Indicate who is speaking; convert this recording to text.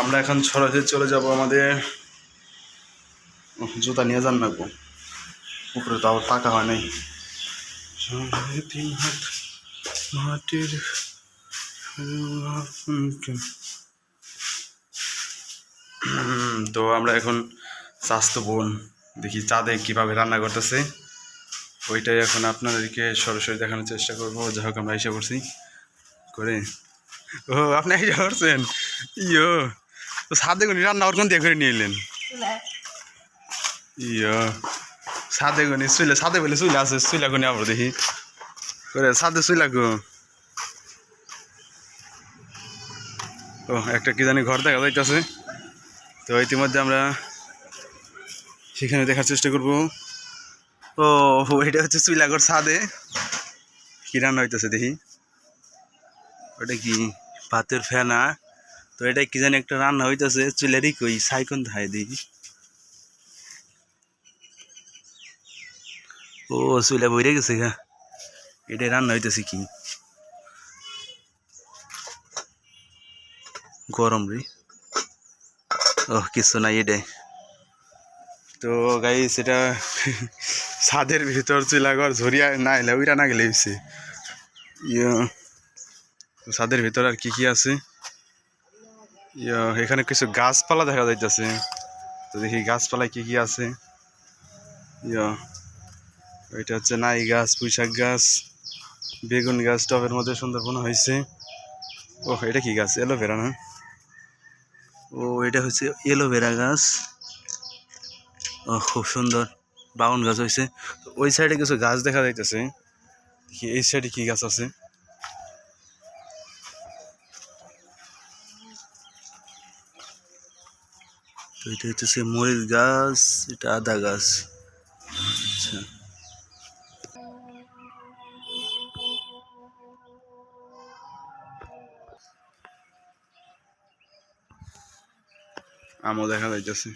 Speaker 1: আমরা এখন সরাসরি চলে যাব আমাদের জুতা নিয়ে যান না গো। উপরে তো আবার পাকা হয় নাই। তিন হাত মাটির তো আমরা এখন স্বাস্থ্য বোন দেখি চাঁদে কীভাবে রান্না করতেছে। ওইটাই এখন আপনাদেরকে সরাসরি দেখানোর চেষ্টা করব। যা হোক আমরা এসে করছি করে। ও আপনি এসে করছেন ইয়ো তো সাদে গুনি রান্না ওর কোন দিয়ে করে নিয়ে এলেন? ইয়ো সাদে গুনি শুইলে সাদে বলে শুইলে আছে শুইলা গুনি আবার দেখি। করে সাদে শুইলা গো। ও একটা কি জানি ঘর দেখা যাইতেছে। তো ইতিমধ্যে আমরা সেখানে দেখার চেষ্টা করব। ও এটা হচ্ছে চুইলাগড় ছাদে কি রান্না হইতেছে দেখি। ওটা কি ভাতের ফেনা? তো এটা কি জানি একটা রান্না হইতেছে, চুলেরই কই, সাইকন ধাই দেখি। ও, চুলা বইরে গেছে গা। এটা রান্না হইতেছে কি? গরম রে। ও কিছু নাই এটাই। তো গাই সেটা ছাদের ভিতর চিলাগর ঝরিয়া না ওইটা না গেলে ইয়ে। ছাদের ভিতর আর কি কি আছে? এখানে কিছু গাছপালা দেখা যাইতেছে। তো দেখি গাছপালায় কি কি আছে? ইয়ে ওইটা হচ্ছে নাই গাছ, পুঁইশাক গাছ, বেগুন গাছ, টবের মধ্যে সুন্দরবন হয়েছে। ও এটা কি গাছ? এলোভেরা না? ও, এটা হচ্ছে এলোভেরা গাছ। ও খুব সুন্দর। বাউন গাছ হয়েছে। ওই সাইডে কিছু গাছ দেখা যাইতেছে। দেখি, এই সাইডে কি গাছ আছে? এটা হচ্ছে মরিচ গাছ এটা আদা গাছ। আচ্ছা। আমও দেখা যাইতেছে।